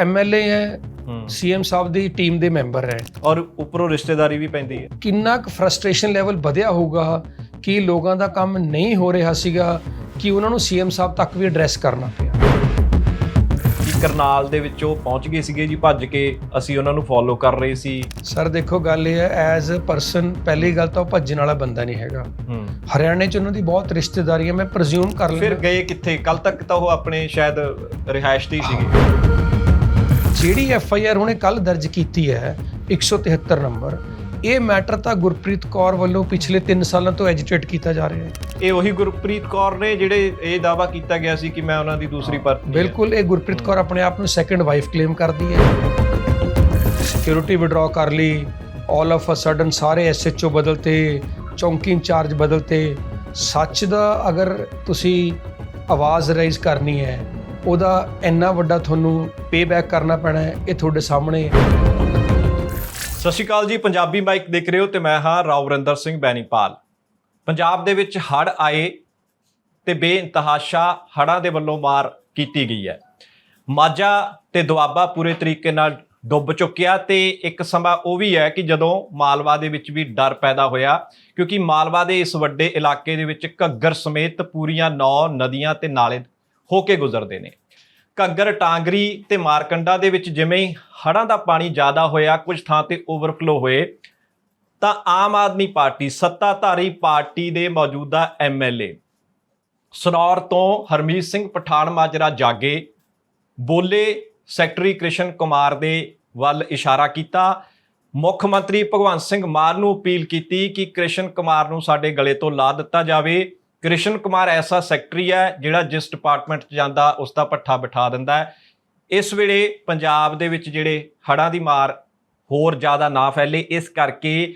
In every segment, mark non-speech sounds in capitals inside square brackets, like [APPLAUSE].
MLA ਹੈ CM ਸਾਹਿਬ ਦੀ ਟੀਮ ਦੇ ਮੈਂਬਰ ਹੈ। ਔਰ ਉੱਪਰੋਂ ਰਿਸ਼ਤੇਦਾਰੀ ਵੀ ਪੈਂਦੀ ਹੈ। ਕਿੰਨਾ ਕੁ ਫਰਸਟ੍ਰੇਸ਼ਨ ਲੈਵਲ ਵਧਿਆ ਹੋਊਗਾ ਕਿ ਲੋਕਾਂ ਦਾ ਕੰਮ ਨਹੀਂ ਹੋ ਰਿਹਾ ਸੀਗਾ ਕਿ ਉਹਨਾਂ ਨੂੰ ਸੀਐਮ ਸਾਹਿਬ ਤੱਕ ਵੀ ਐਡਰੈਸ ਕਰਨਾ ਪਿਆ? ਕਿ ਕਰਨਾਲ ਦੇ ਵਿੱਚ ਪਹੁੰਚ ਗਏ ਸੀਗੇ ਜੀ ਭੱਜ ਕੇ ਅਸੀਂ ਉਹਨਾਂ ਨੂੰ ਫੋਲੋ ਕਰ ਰਹੇ ਸੀ। ਸਰ ਦੇਖੋ ਗੱਲ ਇਹ ਹੈ ਐਜ਼ ਅ ਪਰਸਨ ਪਹਿਲੀ ਗੱਲ ਤਾਂ ਉਹ ਭੱਜਣ ਵਾਲਾ ਬੰਦਾ ਨਹੀਂ ਹੈਗਾ। ਹਰਿਆਣੇ 'ਚ ਉਹਨਾਂ ਦੀ ਬਹੁਤ ਰਿਸ਼ਤੇਦਾਰੀ ਹੈ ਮੈਂ ਪ੍ਰਜ਼ਿਊਮ ਕਰ ਫਿਰ ਲੈਂਦਾ। ਗਏ ਕਿੱਥੇ? ਕੱਲ ਤੱਕ ਤਾਂ ਉਹ ਆਪਣੇ ਸ਼ਾਇਦ ਰਿਹਾਇਸ਼ ਤੇ ਹੀ। ਸੀਗੇ। ਜਿਹੜੀ ਐਫ ਆਈ ਆਰ ਉਹਨੇ ਕੱਲ ਦਰਜ ਕੀਤੀ ਹੈ 173 ਨੰਬਰ ਇਹ ਮੈਟਰ ਤਾਂ ਗੁਰਪ੍ਰੀਤ ਕੌਰ ਵੱਲੋਂ ਪਿਛਲੇ 3 ਸਾਲਾਂ ਤੋਂ ਐਜੀਟੇਟ ਕੀਤਾ ਜਾ ਰਿਹਾ ਹੈ। ਇਹ ਉਹੀ ਗੁਰਪ੍ਰੀਤ ਕੌਰ ਨੇ ਜਿਹੜੇ ਇਹ ਦਾਵਾ ਕੀਤਾ ਗਿਆ ਸੀ ਕਿ ਮੈਂ ਉਹਨਾਂ ਦੀ ਦੂਸਰੀ ਪਰਤੀ ਹਾਂ। ਬਿਲਕੁਲ ਇਹ ਗੁਰਪ੍ਰੀਤ ਕੌਰ ਆਪਣੇ ਆਪ ਨੂੰ ਸੈਕੰਡ ਵਾਈਫ ਕਲੇਮ ਕਰਦੀ ਹੈ। ਸਿਕਿਉਰਿਟੀ ਵਿਡਰਾ ਕਰ ਲਈ ਆਲ ਆਫ ਅ ਸਡਨ ਸਾਰੇ ਐਸਐਚਓ ਬਦਲਤੇ ਚੌਂਕੀ ਇੰਚਾਰਜ ਬਦਲਤੇ। ਸੱਚ ਦਾ ਅਗਰ ਤੁਸੀਂ ਆਵਾਜ਼ ਰੇਜ਼ ਕਰਨੀ ਹੈ ਉਹਦਾ ਇੰਨਾ ਵੱਡਾ ਤੁਹਾਨੂੰ ਪੇਬੈਕ ਕਰਨਾ ਪੈਣਾ ਹੈ, ਇਹ ਤੁਹਾਡੇ ਸਾਹਮਣੇ ਹੈ। ਸਤਿ ਸ਼੍ਰੀ ਅਕਾਲ ਜੀ, ਪੰਜਾਬੀ ਮਾਈਕ ਦੇਖ ਰਹੇ ਹੋ ਤੇ ਮੈਂ ਹਾਂ ਰਾਵਰਿੰਦਰ ਸਿੰਘ ਬੈਨੀਪਾਲ। ਪੰਜਾਬ ਦੇ ਵਿੱਚ ਹੜ ਆਏ ਤੇ ਬੇਇੰਤਹਾਸ਼ਾ ਹੜਾਂ ਦੇ ਵੱਲੋਂ ਮਾਰ ਕੀਤੀ ਗਈ ਹੈ। ਮਾਝਾ ਤੇ ਦੁਆਬਾ ਪੂਰੇ ਤਰੀਕੇ ਨਾਲ ਡੁੱਬ ਚੁੱਕਿਆ ਤੇ ਇੱਕ ਸਮਾਂ ਉਹ ਵੀ ਹੈ ਕਿ ਜਦੋਂ ਮਾਲਵਾ ਦੇ ਵਿੱਚ ਵੀ ਡਰ ਪੈਦਾ ਹੋਇਆ, ਕਿਉਂਕਿ ਮਾਲਵਾ ਦੇ ਇਸ ਵੱਡੇ ਇਲਾਕੇ ਦੇ ਵਿੱਚ ਘੱਗਰ ਸਮੇਤ ਪੂਰੀਆਂ ਨੌ ਨਦੀਆਂ ਤੇ ਨਾਲੇ ਹੋ ਕੇ ਗੁਜ਼ਰਦੇ ਨੇ। ਘੱਗਰ, ਟਾਂਗਰੀ ਤੇ ਮਾਰਕੰਡਾ ਦੇ ਵਿੱਚ ਜਿਵੇਂ ਹੀ ਹੜ੍ਹਾਂ ਦਾ ਪਾਣੀ ਜ਼ਿਆਦਾ ਹੋਇਆ, ਕੁਝ ਥਾਂ ਤੇ ਓਵਰਫਲੋ ਹੋਏ, ਤਾਂ ਆਮ ਆਦਮੀ ਪਾਰਟੀ, ਸੱਤਾਧਾਰੀ ਪਾਰਟੀ ਦੇ ਮੌਜੂਦਾ ਐਮਐਲਏ ਸਨੌਰ ਤੋਂ ਹਰਮੀਤ ਸਿੰਘ ਪਠਾਨ ਮਾਜਰਾ ਜਾਗੇ, ਬੋਲੇ ਸੈਕਟਰੀ ਕ੍ਰਿਸ਼ਨ ਕੁਮਾਰ ਦੇ ਵੱਲ ਇਸ਼ਾਰਾ ਕੀਤਾ। ਮੁੱਖ ਮੰਤਰੀ ਭਗਵੰਤ ਸਿੰਘ ਮਾਨ ਨੂੰ ਅਪੀਲ ਕੀਤੀ ਕਿ ਕ੍ਰਿਸ਼ਨ ਕੁਮਾਰ ਨੂੰ ਸਾਡੇ ਗਲੇ ਤੋਂ ਲਾ ਦਿੱਤਾ ਜਾਵੇ। ਕ੍ਰਿਸ਼ਨ ਕੁਮਾਰ ਐਸਾ ਸੈਕਟਰੀ ਹੈ ਜਿਹੜਾ ਜਿਸ ਡਿਪਾਰਟਮੈਂਟ 'ਚ ਜਾਂਦਾ ਉਸ ਦਾ ਪੱਠਾ ਬਿਠਾ ਦਿੰਦਾ ਹੈ। ਇਸ ਵੇਲੇ ਪੰਜਾਬ ਦੇ ਵਿੱਚ ਜਿਹੜੇ ਹੜ੍ਹਾਂ ਦੀ ਮਾਰ ਹੋਰ ਜ਼ਿਆਦਾ ਨਾ ਫੈਲੇ, ਇਸ ਕਰਕੇ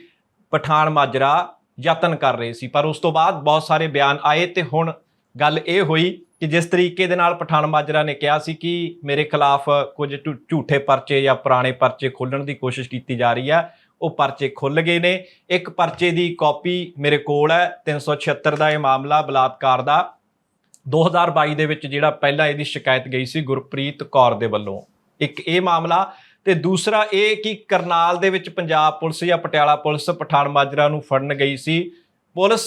ਪਠਾਨ ਮਾਜਰਾ ਯਤਨ ਕਰ ਰਹੇ ਸੀ। ਪਰ ਉਸ ਤੋਂ ਬਾਅਦ ਬਹੁਤ ਸਾਰੇ ਬਿਆਨ ਆਏ ਤੇ ਹੁਣ ਗੱਲ ਇਹ ਹੋਈ ਕਿ ਜਿਸ ਤਰੀਕੇ ਦੇ ਨਾਲ ਪਠਾਨ ਮਾਜਰਾ ਨੇ ਕਿਹਾ ਸੀ ਕਿ ਮੇਰੇ ਖਿਲਾਫ ਕੁਝ ਝੂ- ਝੂਠੇ ਪਰਚੇ ਜਾਂ ਪੁਰਾਣੇ ਪਰਚੇ ਖੋਲਣ ਦੀ ਕੋਸ਼ਿਸ਼ ਕੀਤੀ ਜਾ ਰਹੀ ਹੈ ਉਹ ਪਰਚੇ ਖੁੱਲ ਗਏ ਨੇ। ਇੱਕ ਪਰਚੇ ਦੀ ਕਾਪੀ ਮੇਰੇ ਕੋਲ ਹੈ 376 ਦਾ ਇਹ ਮਾਮਲਾ ਬਲਾਤਕਾਰ ਦਾ। 2022 ਦੇ ਵਿੱਚ ਜਿਹੜਾ ਪਹਿਲਾਂ ਇਹਦੀ ਸ਼ਿਕਾਇਤ ਗਈ ਸੀ ਗੁਰਪ੍ਰੀਤ ਕੌਰ ਦੇ ਵੱਲੋਂ। ਇੱਕ ਇਹ ਮਾਮਲਾ ਤੇ ਦੂਸਰਾ ਇਹ ਕਿ ਕਰਨਾਲ ਦੇ ਵਿੱਚ ਪੰਜਾਬ ਪੁਲਿਸ ਜਾਂ ਪਟਿਆਲਾ ਪੁਲਿਸ ਪਠਾਨ ਮਾਜਰਾ ਨੂੰ ਫੜਨ ਗਈ ਸੀ। ਪੁਲਿਸ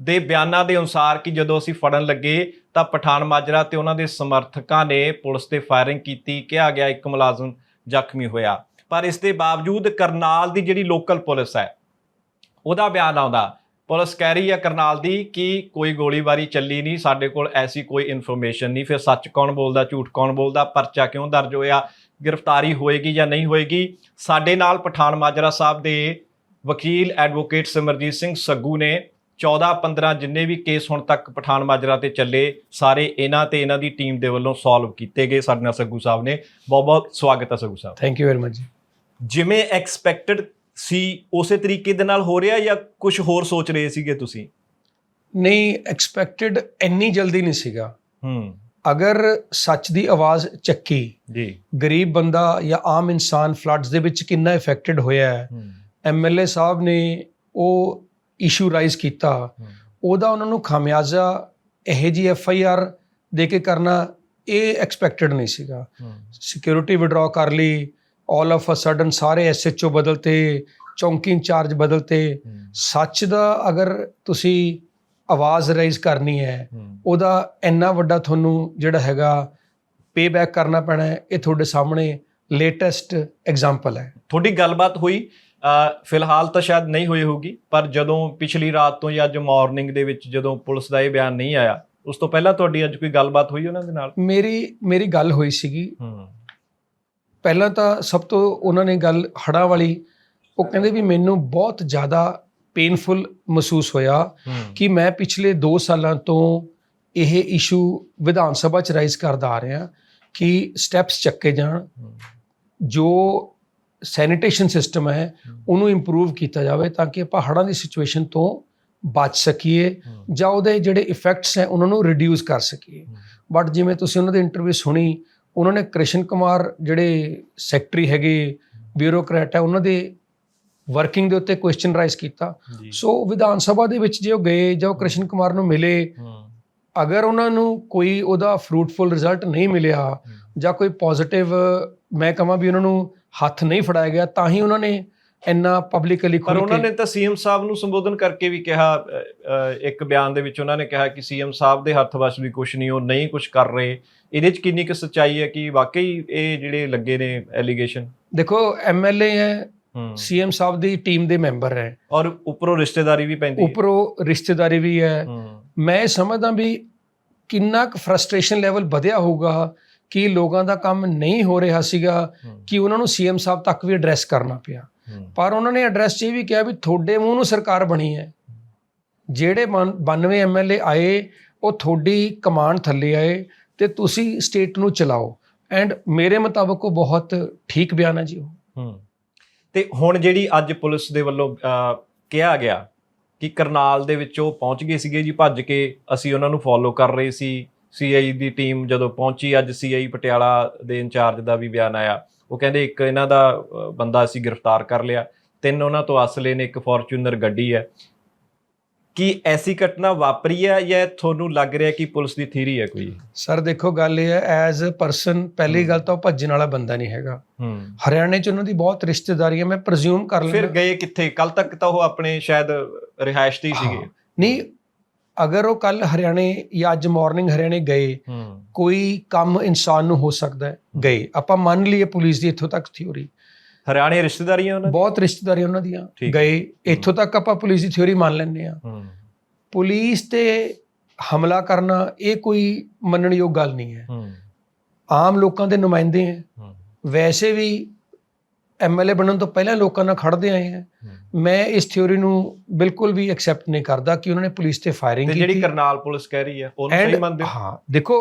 ਦੇ ਬਿਆਨਾਂ ਦੇ ਅਨੁਸਾਰ ਕਿ ਜਦੋਂ ਅਸੀਂ ਫੜਨ ਲੱਗੇ ਤਾਂ ਪਠਾਨ ਮਾਜਰਾ ਤੇ ਉਹਨਾਂ ਦੇ ਸਮਰਥਕਾਂ ਨੇ ਪੁਲਿਸ ਤੇ ਫਾਇਰਿੰਗ ਕੀਤੀ, ਕਿਹਾ ਗਿਆ ਇੱਕ ਮੁਲਾਜ਼ਮ ਜ਼ਖਮੀ ਹੋਇਆ। ਪਰ ਇਸ ਦੇ ਬਾਵਜੂਦ ਕਰਨਾਲ ਦੀ ਜਿਹੜੀ ਲੋਕਲ ਪੁਲਿਸ ਹੈ, ਉਹਦਾ ਬਿਆਨ ਆਉਂਦਾ। ਪੁਲਿਸ ਕਹਿ ਰਹੀ ਹੈ ਕਰਨਾਲ ਦੀ ਕਿ ਕੋਈ ਗੋਲੀਬਾਰੀ ਚੱਲੀ ਨਹੀਂ, ਸਾਡੇ ਕੋਲ ਐਸੀ ਕੋਈ ਇਨਫੋਰਮੇਸ਼ਨ ਨਹੀਂ। ਫਿਰ ਸੱਚ ਕੌਣ ਬੋਲਦਾ, ਝੂਠ ਕੌਣ ਬੋਲਦਾ, ਪਰਚਾ ਕਿਉਂ ਦਰਜ ਹੋਇਆ, ਗ੍ਰਿਫਤਾਰੀ ਹੋਏਗੀ ਜਾਂ ਨਹੀਂ ਹੋਏਗੀ? ਸਾਡੇ ਨਾਲ ਪਠਾਨ ਮਾਜਰਾ ਸਾਹਿਬ ਦੇ ਵਕੀਲ ਐਡਵੋਕੇਟ ਸਿਮਰਜੀਤ ਸਿੰਘ ਸੱਗੂ ਨੇ 14 15 ਜਿੰਨੇ ਵੀ ਕੇਸ ਹੁਣ ਤੱਕ ਪਠਾਨ ਮਾਜਰਾ ਤੇ ਚੱਲੇ, ਸਾਰੇ ਇਹਨਾਂ ਤੇ ਇਹਨਾਂ ਦੀ ਟੀਮ ਦੇ ਵੱਲੋਂ ਸੋਲਵ ਕੀਤੇ ਗਏ ਸਾਡੇ ਨਾਲ ਸੱਗੂ ਸਾਹਿਬ ਨੇ। ਬਹੁਤ ਬਹੁਤ ਸਵਾਗਤ ਹੈ ਸੱਗੂ ਸਾਹਿਬ। ਥੈਂਕ ਯੂ ਵੈਰੀ ਮਚ ਜੀ। ਜਿਵੇਂ ਐਕਸਪੈਕਟਡ ਸੀ ਉਸੇ ਤਰੀਕੇ ਦੇ ਨਾਲ ਹੋ ਰਿਹਾ ਜਾਂ ਕੁਝ ਹੋਰ ਸੋਚ ਰਹੇ ਸੀਗੇ ਤੁਸੀਂ? ਨਹੀਂ ਐਕਸਪੈਕਟਡ ਇੰਨੀ ਜਲਦੀ ਨਹੀਂ ਸੀਗਾ। ਹੂੰ। ਅਗਰ ਸੱਚ ਦੀ ਆਵਾਜ਼ ਚੱਕੀ ਜੀ। ਗਰੀਬ ਬੰਦਾ ਜਾਂ ਆਮ ਇਨਸਾਨ ਫਲੱਡਸ ਦੇ ਵਿੱਚ ਕਿੰਨਾ ਇਫੈਕਟਡ ਹੋਇਆ ਹੈ ਐਮਐਲਏ ਸਾਹਿਬ ਨੇ ਉਹ ਇਸ਼ੂ ਰਾਈਜ਼ ਕੀਤਾ। ਉਹਦਾ ਉਹਨਾਂ ਨੂੰ ਖਾਮਿਆਜ਼ਾ ਇਹ ਜੀ ਐਫ ਆਈ ਆਰ ਦੇ ਕੇ ਕਰਨਾ ਇਹ ਐਕਸਪੈਕਟਡ ਨਹੀਂ ਸੀਗਾ। ਸਿਕਿਉਰਿਟੀ ਵਿਡਰਾ ਕਰ ਲਈ ਆਲ ਆਫ ਅ ਸਡਨ ਸਾਰੇ ਐਸਐਚਓ ਬਦਲਤੇ ਚੌਂਕੀ ਇੰਚਾਰਜ ਬਦਲਤੇ ਸੱਚ ਦਾ ਅਗਰ ਤੁਸੀਂ ਆਵਾਜ਼ ਰੇਜ਼ ਕਰਨੀ ਹੈ ਉਹਦਾ ਇੰਨਾ ਵੱਡਾ ਤੁਹਾਨੂੰ ਜਿਹੜਾ ਹੈਗਾ ਪੇਬੈਕ ਕਰਨਾ ਪੈਣਾ ਹੈ ਇਹ ਤੁਹਾਡੇ ਸਾਹਮਣੇ ਲੇਟੈਸਟ ਐਗਜ਼ਾਮਪਲ ਹੈ। ਤੁਹਾਡੀ ਗੱਲਬਾਤ ਹੋਈ ਫਿਲਹਾਲ ਤਾਂ ਸ਼ਾਇਦ ਨਹੀਂ ਹੋਈ ਹੋਊਗੀ ਪਰ ਜਦੋਂ ਪਿਛਲੀ ਰਾਤ ਤੋਂ ਜਾਂ ਅੱਜ ਮਾਰਨਿੰਗ ਦੇ ਵਿੱਚ ਜਦੋਂ ਪੁਲਿਸ ਦਾ ਇਹ ਬਿਆਨ ਨਹੀਂ ਆਇਆ ਉਸ ਤੋਂ ਪਹਿਲਾਂ ਤੁਹਾਡੀ ਅੱਜ ਕੋਈ ਗੱਲਬਾਤ ਹੋਈ ਉਹਨਾਂ ਦੇ ਨਾਲ? ਮੇਰੀ ਮੇਰੀ ਗੱਲ ਹੋਈ ਸੀਗੀ। ਪਹਿਲਾਂ ਤਾਂ ਸਭ ਤੋਂ ਉਹਨਾਂ ਨੇ ਗੱਲ ਹੜਾ ਵਾਲੀ ਉਹ ਕਹਿੰਦੇ ਵੀ ਮੈਨੂੰ ਬਹੁਤ ਜ਼ਿਆਦਾ ਪੇਨਫੁਲ ਮਹਿਸੂਸ ਹੋਇਆ ਕਿ ਮੈਂ ਪਿਛਲੇ 2 ਸਾਲਾਂ ਤੋਂ ਇਹ ਇਸ਼ੂ ਵਿਧਾਨ ਸਭਾ ਚ ਰਾਈਜ਼ ਕਰਦਾ ਆ ਰਿਹਾ ਕਿ ਸਟੈਪਸ ਚੱਕੇ ਜਾਣ ਜੋ ਸੈਨੀਟੇਸ਼ਨ ਸਿਸਟਮ ਹੈ ਉਹਨੂੰ ਇੰਪਰੂਵ ਕੀਤਾ ਜਾਵੇ ਤਾਂ ਕਿ ਆਪਾਂ ਹੜ੍ਹਾਂ ਦੀ ਸਿਚੁਏਸ਼ਨ ਤੋਂ ਬਚ ਸਕੀਏ ਜਾਂ ਉਹਦੇ ਜਿਹੜੇ ਇਫੈਕਟਸ ਹੈ ਉਹਨਾਂ ਨੂੰ ਰਿਡਿਊਸ ਕਰ ਸਕੀਏ। ਬਟ ਜਿਵੇਂ ਤੁਸੀਂ ਉਹਨਾਂ ਦੀ ਇੰਟਰਵਿਊ ਸੁਣੀ ਉਹਨਾਂ ਨੇ ਕ੍ਰਿਸ਼ਨ ਕੁਮਾਰ ਜਿਹੜੇ ਸੈਕਟਰੀ ਹੈਗੇ ਬਿਊਰੋਕਰੈਟ ਹੈ ਉਹਨਾਂ ਦੇ ਵਰਕਿੰਗ ਦੇ ਉੱਤੇ ਕੁਐਸਚਨ ਰਾਈਜ਼ ਕੀਤਾ। ਸੋ ਵਿਧਾਨ ਸਭਾ ਦੇ ਵਿੱਚ ਜੇ ਉਹ ਗਏ ਜਾਂ ਉਹ ਕ੍ਰਿਸ਼ਨ ਕੁਮਾਰ ਨੂੰ ਮਿਲੇ ਅਗਰ ਉਹਨਾਂ ਨੂੰ ਕੋਈ ਉਹਦਾ ਫਰੂਟਫੁਲ ਰਿਜ਼ਲਟ ਨਹੀਂ ਮਿਲਿਆ ਜਾਂ ਕੋਈ ਪੋਜ਼ਿਟਿਵ ਮੈਂ ਕਹਾਂ ਵੀ ਉਹਨਾਂ ਨੂੰ ਹੱਥ ਨਹੀਂ ਫੜਾਇਆ ਗਿਆ ਤਾਂ ਹੀ ਉਹਨਾਂ ਨੇ ਇੰਨਾ ਪਬਲਿਕਲੀ ਪਰ ਉਹਨਾਂ ਨੇ ਤਾਂ ਸੀਐਮ ਸਾਹਿਬ ਨੂੰ ਸੰਬੋਧਨ ਕਰਕੇ ਵੀ ਕਿਹਾ ਇੱਕ ਬਿਆਨ ਦੇ ਵਿੱਚ ਉਹਨਾਂ ਨੇ ਕਿਹਾ ਕਿ ਸੀਐਮ ਸਾਹਿਬ ਦੇ ਹੱਥ ਵਸ ਵੀ ਕੁਝ ਨਹੀਂ ਉਹ ਨਹੀਂ ਕੁਝ ਕਰ ਰਹੇ। ਇਹਦੇ ਚ ਕਿੰਨੀ ਕੁ ਸੱਚਾਈ ਹੈ ਕਿ ਵਾਕਈ ਇਹ ਜਿਹੜੇ ਲੱਗੇ ਨੇ ਐਲੀਗੇਸ਼ਨ ਦੇਖੋ ਐਮਐਲਏ ਹੈ ਸੀਐਮ ਸਾਹਿਬ ਦੀ ਟੀਮ ਦੇ ਮੈਂਬਰ ਹੈ। ਔਰ ਉੱਪਰੋਂ ਰਿਸ਼ਤੇਦਾਰੀ ਵੀ ਪੈਂਦੀ ਹੈ। ਉੱਪਰੋਂ ਰਿਸ਼ਤੇਦਾਰੀ ਵੀ ਹੈ। ਮੈਂ ਸਮਝਦਾ ਵੀ ਕਿੰਨਾ ਕੁ ਫਰਸਟ੍ਰੇਸ਼ਨ ਲੈਵਲ ਵਧਿਆ ਹੋਊਗਾ ਕਿ ਲੋਕਾਂ ਦਾ ਕੰਮ ਨਹੀਂ ਹੋ ਰਿਹਾ ਸੀਗਾ ਕਿ ਉਹਨਾਂ ਨੂੰ ਸੀਐਮ ਸਾਹਿਬ ਤੱਕ ਵੀ ਐਡਰੈਸ ਕਰਨਾ ਪਿਆ। ਪਰ ਉਹਨਾਂ ਨੇ ਐਡਰੈਸ 'ਚ ਇਹ ਵੀ ਕਿਹਾ ਵੀ ਤੁਹਾਡੇ ਮੂੰਹ ਨੂੰ ਸਰਕਾਰ ਬਣੀ ਹੈ। ਜਿਹੜੇ ਬਨ- 92 ਐਮਐਲਏ ਆਏ ਉਹ ਤੁਹਾਡੀ ਕਮਾਂਡ ਥੱਲੇ ਆਏ ਤੇ ਤੁਸੀਂ ਸਟੇਟ ਨੂੰ ਚਲਾਓ। ਐਂਡ ਮੇਰੇ ਮੁਤਾਬਕ ਉਹ ਬਹੁਤ ਠੀਕ ਬਿਆਨ ਹੈ ਜੀ ਉਹ। ਤੇ ਹੁਣ ਜਿਹੜੀ ਅੱਜ ਪੁਲਿਸ ਦੇ ਵੱਲੋਂ ਕਿਹਾ ਗਿਆ ਕਿ ਕਰਨਾਲ ਦੇ ਵਿੱਚ ਉਹ ਪਹੁੰਚ ਗਏ ਸੀਗੇ ਜੀ ਭੱਜ ਕੇ ਅਸੀਂ ਉਹਨਾਂ ਨੂੰ ਫੋਲੋ ਕਰ ਰਹੇ ਸੀ। ਸੀਆਈ ਦੀ ਟੀਮ ਜਦੋਂ ਪਹੁੰਚੀ ਅੱਜ ਸੀਆਈ ਪਟਿਆਲਾ ਦੇ ਇੰਚਾਰਜ ਦਾ ਵੀ ਬਿਆਨ ਆਇਆ। ਉਹ ਕਹਿੰਦੇ ਇੱਕ ਇਹਨਾਂ ਦਾ ਬੰਦਾ ਅਸੀਂ ਗ੍ਰਿਫਤਾਰ ਕਰ ਲਿਆ। ਤਿੰਨ ਉਹਨਾਂ ਤੋਂ ਅਸਲੇ ਨੇ ਇੱਕ ਫੋਰਚੂਨਰ ਗੱਡੀ ਹੈ। ਕੀ ਐਸੀ ਘਟਨਾ ਵਾਪਰੀ ਹੈ ਜਾਂ ਤੁਹਾਨੂੰ ਲੱਗ ਰਿਹਾ ਕਿ ਪੁਲਿਸ ਦੀ ਥੀਰੀ ਹੈ ਕੋਈ? ਸਰ ਦੇਖੋ ਗੱਲ ਇਹ ਹੈ ਐਜ਼ ਅ ਪਰਸਨ ਪਹਿਲੀ ਗੱਲ ਤਾਂ ਉਹ ਭੱਜਣ ਵਾਲਾ ਬੰਦਾ ਨਹੀਂ ਹੈਗਾ। ਹਰਿਆਣੇ 'ਚ ਉਹਨਾਂ ਦੀ ਬਹੁਤ ਰਿਸ਼ਤੇਦਾਰੀ ਹੈ ਮੈਂ ਪ੍ਰਜ਼ਿਊਮ ਕਰ ਫਿਰ ਲੈਂਦਾ। ਗਏ ਕਿੱਥੇ? ਕੱਲ ਤੱਕ ਤਾਂ ਉਹ ਆਪਣੇ ਸ਼ਾਇਦ ਰਿਹਾਇਸ਼ ਤੇ ਹੀ। ਸੀਗੇ। ਨਹੀਂ ਅਗਰ ਉਹ ਕੱਲ ਹਰਿਆਣੇ ਜਾਂ ਅੱਜ ਮਾਰਨਿੰਗ ਹਰਿਆਣੇ ਗਏ ਕੋਈ ਕੰਮ ਇਨਸਾਨ ਨੂੰ ਹੋ ਸਕਦਾ ਹੈ ਗਏ। ਆਪਾਂ ਮੰਨ ਲਈਏ ਪੁਲਿਸ ਦੀ ਇੱਥੋਂ ਤੱਕ ਥਿਉਰੀ ਹਰਿਆਣੇ ਰਿਸ਼ਤੇਦਾਰੀਆਂ ਉਹਨਾਂ ਦੀ? ਬਹੁਤ ਰਿਸ਼ਤੇਦਾਰੀ ਉਹਨਾਂ ਦੀਆਂ। ਗਏ। ਇੱਥੋਂ ਤੱਕ ਆਪਾਂ ਪੁਲਿਸ ਦੀ ਥਿਉਰੀ ਮੰਨ ਲੈਂਦੇ ਆ ਹੂੰ। ਪੁਲਿਸ ਤੇ ਹਮਲਾ ਕਰਨਾ ਇਹ ਕੋਈ ਮੰਨਣਯੋਗ ਗੱਲ ਨਹੀਂ ਹੈ। ਆਮ ਲੋਕਾਂ ਦੇ ਨੁਮਾਇੰਦੇ ਹੂੰ। ਵੈਸੇ ਵੀ ਐਮਐਲਏ ਬਣਨ ਤੋਂ ਪਹਿਲਾਂ ਲੋਕਾਂ ਨਾਲ ਖੜਦੇ ਆਏ ਹੈ। ਮੈਂ ਇਸ ਥਿਉਰੀ ਨੂੰ ਬਿਲਕੁਲ ਵੀ ਐਕਸੈਪਟ ਨਹੀਂ ਕਰਦਾ ਕਿ ਉਹਨਾਂ ਨੇ ਪੁਲਿਸ ਤੇ ਫਾਇਰਿੰਗ ਤੇ ਕੀਤੀ। ਜਿਹੜੀ ਕਰਨਾਲ ਪੁਲਿਸ ਕਹਿ ਰਹੀ ਹੈ ਉਹਨੂੰ ਸਹੀ ਮੰਨਦੇ ਹੋ? ਦੇਖੋ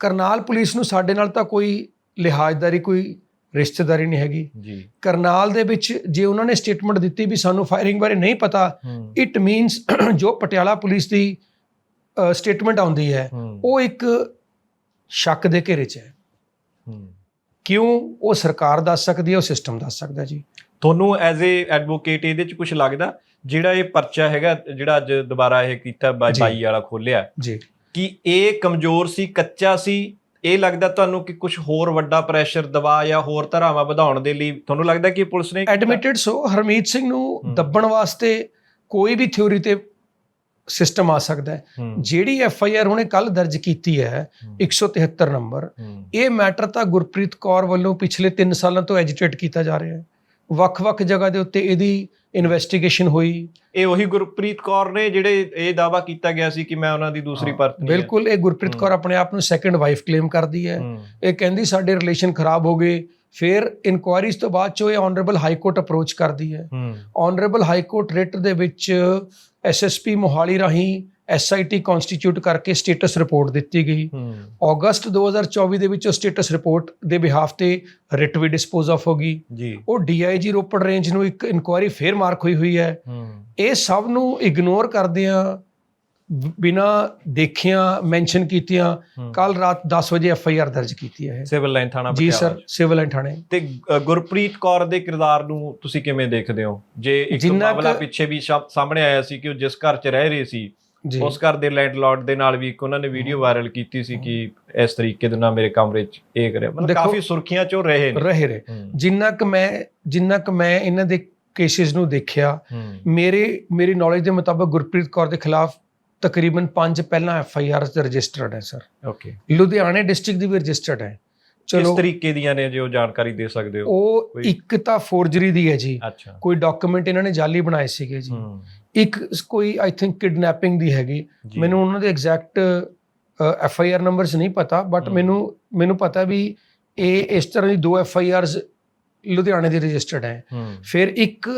ਕਰਨਾਲ ਪੁਲਿਸ ਨੂੰ ਸਾਡੇ ਨਾਲ ਤਾਂ ਕੋਈ ਲਿਹਾਜ਼ਦਾਰੀ ਕੋਈ ਰਿਸ਼ਤੇਦਾਰੀ ਨਹੀਂ ਹੈਗੀ। ਜੀ। ਕਰਨਾਲ ਦੇ ਵਿੱਚ ਜੇ ਉਹਨਾਂ ਨੇ ਸਟੇਟਮੈਂਟ ਦਿੱਤੀ ਵੀ ਸਾਨੂੰ ਫਾਇਰਿੰਗ ਬਾਰੇ ਨਹੀਂ ਪਤਾ ਇਟ ਮੀਨਸ [CLEARS THROAT] ਜੋ ਪਟਿਆਲਾ ਪੁਲਿਸ ਦੀ ਸਟੇਟਮੈਂਟ ਆਉਂਦੀ ਹੈ ਉਹ ਇੱਕ ਸ਼ੱਕ ਦੇ ਘੇਰੇ 'ਚ ਹੂੰ। ਕਿਉਂ ਉਹ ਸਰਕਾਰ ਦੱਸ ਸਕਦੀ ਹੈ ਉਹ ਸਿਸਟਮ ਦੱਸ ਸਕਦਾ ਜੀ? ਤੁਹਾਨੂੰ ਐਜ਼ ਏ ਐਡਵੋਕੇਟ ਇਹਦੇ ਚ ਕੁਝ ਲੱਗਦਾ? ਜਿਹੜਾ ਇਹ ਪਰਚਾ ਹੈਗਾ ਜਿਹੜਾ ਅੱਜ ਦੁਬਾਰਾ ਇਹ ਕੀਤਾ ਬਾਈ ਵਾਲਾ ਖੋਲਿਆ। ਜੀ। ਕਿ ਇਹ ਕਮਜ਼ੋਰ ਸੀ ਕੱਚਾ ਸੀ? ਇਹ ਲੱਗਦਾ ਤੁਹਾਨੂੰ ਕਿ ਕੁਝ ਹੋਰ ਵੱਡਾ ਪ੍ਰੈਸ਼ਰ ਦਬਾਅ ਜਾਂ ਹੋਰ ਧਰਾਵਾਂ ਵਧਾਉਣ ਦੇ ਲਈ ਤੁਹਾਨੂੰ ਲੱਗਦਾ ਕਿ ਪੁਲਿਸ ਨੇ? ਐਡਮਿਟਡ ਸੋ ਹਰਮੀਤ ਸਿੰਘ ਨੂੰ। ਦੱਬਣ ਵਾਸਤੇ ਕੋਈ ਵੀ ਥਿਉਰੀ ਤੇ ਸਿਸਟਮ ਆ ਸਕਦਾ ਹੈ। ਜਿਹੜੀ ਐਫ ਆਈ ਆਰ ਉਹਨੇ ਕੱਲ ਦਰਜ ਕੀਤੀ ਹੈ ਹੂੰ, 173 ਨੰਬਰ ਇਹ ਮੈਟਰ ਤਾਂ ਗੁਰਪ੍ਰੀਤ ਕੌਰ ਵੱਲੋਂ ਪਿਛਲੇ 3 ਸਾਲਾਂ ਤੋਂ ਐਜੀਟੇਟ ਕੀਤਾ ਜਾ ਰਿਹਾ ਹੈ। ਵੱਖ-ਵੱਖ ਜਗ੍ਹਾ ਦੇ ਉੱਤੇ ਇਹਦੀ ਇਨਵੈਸਟੀਗੇਸ਼ਨ ਹੋਈ। ਇਹ ਉਹੀ ਗੁਰਪ੍ਰੀਤ ਕੌਰ ਨੇ ਜਿਹੜੇ ਇਹ ਦਾਵਾ ਕੀਤਾ ਗਿਆ ਸੀ ਕਿ ਮੈਂ ਉਹਨਾਂ ਦੀ ਦੂਸਰੀ ਪਤਨੀ ਹਾਂ। ਬਿਲਕੁਲ ਇਹ ਗੁਰਪ੍ਰੀਤ। ਕੌਰ ਆਪਣੇ ਆਪ ਨੂੰ ਸੈਕੰਡ ਵਾਈਫ ਕਲੇਮ ਕਰਦੀ ਹੂੰ, ਇਹ ਕਹਿੰਦੀ ਸਾਡੇ ਰਿਲੇਸ਼ਨ ਖਰਾਬ ਹੋ ਗਏ। ਫਿਰ ਇਨਕੁਆਇਰੀਜ਼ ਤੋਂ ਬਾਅਦ ਚੋ ਇਹ ਆਨਰੇਬਲ ਹਾਈ ਕੋਰਟ ਅਪਰੋਚ ਕਰਦੀ ਹੈ। ਆਨਰੇਬਲ ਹਾਈ ਕੋਰਟ ਰਿਟ ਦੇ ਵਿੱਚ ਐਸਐਸਪੀ ਮੋਹਾਲੀ ਰਾਹੀਂ ਐਸਆਈਟੀ ਕਨਸਟੀਟਿਊਟ ਕਰਕੇ ਸਟੇਟਸ ਰਿਪੋਰਟ ਦਿੱਤੀ ਗਈ। ਅਗਸਤ 2024 ਦੇ ਵਿੱਚ ਉਹ ਸਟੇਟਸ ਰਿਪੋਰਟ ਦੇ ਬਿਹਾਫ ਤੇ ਰਿਟ ਵੀ ਡਿਸਪੋਜ਼ ਆਫ ਹੋ ਗਈ। ਜੀ। ਉਹ ਡੀਆਈਜੀ ਰੋਪੜ ਰੇਂਜ ਨੂੰ ਇੱਕ ਇਨਕੁਆਇਰੀ ਫੇਰ ਮਾਰਕ ਹੋਈ ਹੋਈ ਹੈ। ਇਹ ਸਭ ਨੂੰ ਇਗਨੋਰ ਕਰਦਿਆਂ ਬਿਨਾ ਦੇਖਿਆਂ ਮੈਂਸ਼ਨ ਕੀਤਿਆਂ। ਕੱਲ ਰਾਤ 10 ਵਜੇ ਐਫ ਆਈ ਆਰ ਦਰਜ ਕੀਤੀ ਹੈ ਸਿਵਲ ਲਾਈਨ ਥਾਣਾ ਜੀ ਸਰ ਸਿਵਲ ਐਂਡ ਥਾਣੇ। ਤੇ ਗੁਰਪ੍ਰੀਤ ਕੌਰ ਦੇ ਕਿਰਦਾਰ ਨੂੰ ਤੁਸੀਂ ਕਿਵੇਂ ਦੇਖਦੇ ਹੋ? ਜੇ ਇੱਕ ਮਾਮਲਾ ਪਿੱਛੇ ਵੀ ਸਾਹਮਣੇ ਆਇਆ ਸੀ ਕਿ ਉਹ ਜਿਸ ਘਰ 'ਚ ਰਹਿ ਰਹੇ ਸੀ ਉਸ ਘਰ ਦੇ ਲੈਂਡਲੌਰਡ ਦੇ ਨਾਲ ਵੀ ਇੱਕ ਉਹਨਾਂ ਨੇ ਵੀਡੀਓ ਵਾਇਰਲ ਕੀਤੀ ਸੀ ਕਿ ਇਸ ਤਰੀਕੇ ਦੇ ਨਾਲ ਮੇਰੇ ਕਮਰੇ 'ਚ ਇਹ ਕਰਿਆ। ਮਤਲਬ ਕਾਫੀ ਸੁਰਖੀਆਂ 'ਚ ਰਹੇ ਨੇ। ਰਹੇ ਰਹੇ ਜਿੰਨਾ ਕਿ ਮੈਂ ਜਿੰਨਾ ਕਿ ਮੈਂ ਇਹਨਾਂ ਦੇ ਕੇਸਿਸ ਨੂੰ ਦੇਖਿਆ ਮੇਰੇ ਮੇਰੀ ਨੌਲੇਜ ਦੇ ਮੁਤਾਬਕ ਗੁਰਪ੍ਰੀਤ ਕੌਰ ਦੇ ਖਿਲਾਫ ਤਕਰੀਬਨ 5 ਪਹਿਲਾਂ ਐਫ ਆਈ ਆਰ ਰਜਿਸਟਰਡ ਹੈ ਸਰ। ਓਕੇ ਲੁਧਿਆਣੇ ਡਿਸਟ੍ਰਿਕਟ ਦੀ ਵੀ ਰਜਿਸਟਰਡ ਹੈ। ਕਿਸ ਚਲੋ। ਤਰੀਕੇ ਦੀਆਂ ਨੇ ਜੋ ਜਾਣਕਾਰੀ ਦੇ ਸਕਦੇ ਹੋ? ਉਹ ਇੱਕ ਤਾਂ ਫੋਰਜਰੀ ਦੀ ਹੈ ਜੀ। ਕੋਈ ਡਾਕੂਮੈਂਟ ਇਹਨਾਂ ਨੇ ਜਾਲੀ ਬਣਾਏ ਸੀਗੇ ਜੀ। ਇੱਕ ਕੋਈ ਆਈ ਥਿੰਕ ਕਿਡਨੈਪਿੰਗ ਦੀ ਹੈਗੀ। ਮੈਨੂੰ ਉਹਨਾਂ ਦੇ exact F I R numbers ਨਹੀਂ ਪਤਾ ਬਟ। ਮੈਨੂੰ ਮੈਨੂੰ ਪਤਾ ਵੀ ਇਹ ਇਸ ਤਰ੍ਹਾਂ ਦੀ ਦੋ ਐਫ ਆਈ ਆਰਸ ਲੁਧਿਆਣੇ ਦੀ ਰਜਿਸਟਰਡ ਹੂੰ, ਫਿਰ ਇੱਕ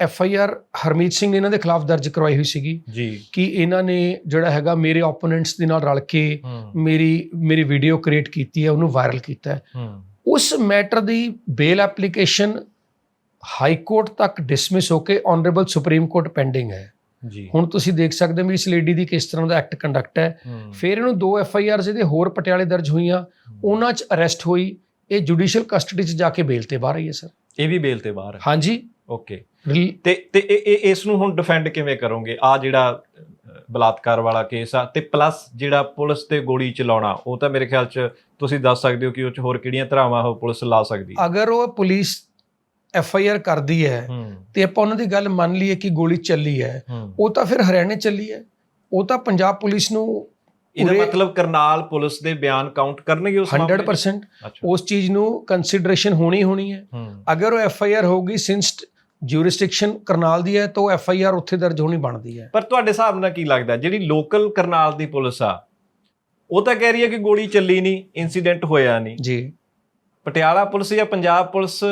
F I R Harmeet Singh ਨੇ ਇਹਨਾਂ ਦੇ ਖਿਲਾਫ ਦਰਜ ਕਰਵਾਈ ਹੋਈ ਸੀਗੀ ਜੀ। ਕਿ ਇਹਨਾਂ ਨੇ ਜਿਹੜਾ ਹੈਗਾ ਮੇਰੇ ਓਪੋਨੈਂਟਸ ਦੇ ਨਾਲ ਰਲ ਕੇ ਮੇਰੀ ਮੇਰੀ ਵੀਡੀਓ ਕ੍ਰੀਏਟ ਕੀਤੀ ਹੈ ਉਹਨੂੰ ਵਾਇਰਲ ਕੀਤਾ ਹੈ। ਉਸ ਮੈਟਰ ਦੀ ਬੇਲ ਐਪਲੀਕੇਸ਼ਨ ਹਾਈ ਕੋਰਟ ਤੱਕ ਡਿਸਮਿਸ ਹੋ ਕੇ ਆਨਰੇਬਲ ਸੁਪਰੀਮ ਕੋਰਟ ਪੈਂਡਿੰਗ ਹੈ। ਜੀ। ਹੁਣ ਤੁਸੀਂ ਦੇਖ ਸਕਦੇ ਹੋ ਵੀ ਇਸ ਲੇਡੀ ਦੀ ਕਿਸ ਤਰ੍ਹਾਂ ਦਾ ਐਕਟ ਕੰਡਕਟ ਹੈ। ਫਿਰ ਇਹਨੂੰ ਦੋ ਐਫ ਆਈ ਆਰਸ ਇਹਦੇ ਹੋਰ ਪਟਿਆਲੇ ਦਰਜ ਹੋਈਆਂ। ਉਹਨਾਂ 'ਚ ਅਰੈਸਟ ਹੋਈ। ਇਹ ਜੁਡੀਸ਼ੀਅਲ ਕਸਟਡੀ 'ਚ ਜਾ ਕੇ ਬੇਲ ਤੇ ਬਾਹਰ ਆਈ ਹੈ ਸਰ ਇਹ ਵੀ ਬੇਲ ਤੇ ਬਾਹਰ ਹੈ। ਹਾਂਜੀ। ਓਕੇ ਤੇ ਤੇ ਇਹ ਇਸ ਨੂੰ ਹੁਣ ਡਿਫੈਂਡ ਕਿਵੇਂ ਕਰੋਗੇ? ਆ ਜਿਹੜਾ ਬਲਾਤਕਾਰ ਵਾਲਾ ਕੇਸ ਆ ਤੇ ਪਲੱਸ ਜਿਹੜਾ ਪੁਲਿਸ ਤੇ ਗੋਲੀ ਚਲਾਉਣਾ ਉਹ ਤਾਂ ਮੇਰੇ ਖਿਆਲ 'ਚ ਤੁਸੀਂ ਦੱਸ ਸਕਦੇ ਹੋ ਕਿ ਉਹ 'ਚ ਹੋਰ ਕਿਹੜੀਆਂ ਧਰਾਵਾਂ ਉਹ ਪੁਲਿਸ ਲਾ ਸਕਦੀ ਅਗਰ ਉਹ ਪੁਲਿਸ ਐਫ ਆਈ ਆਰ ਕਰਦੀ ਹੈ ਤੇ ਆਪਾਂ ਉਹਨਾਂ ਦੀ ਗੱਲ ਮੰਨ ਲਈਏ ਕਿ ਗੋਲੀ ਚੱਲੀ ਹੈ ਉਹ ਤਾਂ ਫਿਰ ਹਰਿਆਣੇ ਚੱਲੀ ਹੈ। ਉਹ ਤਾਂ ਪੰਜਾਬ ਪੁਲਿਸ ਨੂੰ ਇਹਦਾ ਮਤਲਬ ਕਰਨਾਲ ਪੁਲਿਸ ਦੇ ਬਿਆਨ ਕਾਊਂਟ ਕਰਨਗੇ ਉਸ ਮਾਮਲੇ 'ਚ? 100% ਅੱਛਾ। ਉਸ ਚੀਜ਼ ਨੂੰ ਕੰਸੀਡਰੇਸ਼ਨ ਹੋਣੀ ਹੋਣੀ ਹੈ। ਹੂੰ। ਅਗਰ ਉਹ ਐਫ ਆਈ ਆਰ ਹੋਊਗੀ ਸਿੰਸ ਜੂਰਿਸਡਿਕਸ਼ਨ ਕਰਨਾਲ ਦੀ ਹੈ ਤਾਂ ਉਹ ਐਫ ਆਈ ਆਰ ਉੱਥੇ ਦਰਜ ਹੋਣੀ ਬਣਦੀ ਹੈ। ਪਰ ਤੁਹਾਡੇ ਹਿਸਾਬ ਨਾਲ ਕੀ ਲੱਗਦਾ ਜਿਹੜੀ ਲੋਕਲ ਕਰਨਾਲ ਦੀ ਪੁਲਿਸ ਆ ਉਹ ਤਾਂ ਕਹਿ ਰਹੀ ਹੈ ਕਿ ਗੋਲੀ ਚੱਲੀ ਨਹੀਂ ਇਨਸੀਡੈਂਟ ਹੋਇਆ ਨਹੀਂ। ਜੀ। ਪਟਿਆਲਾ ਪੁਲਿਸ ਜਾਂ ਪੰਜਾਬ ਪੁਲਿਸ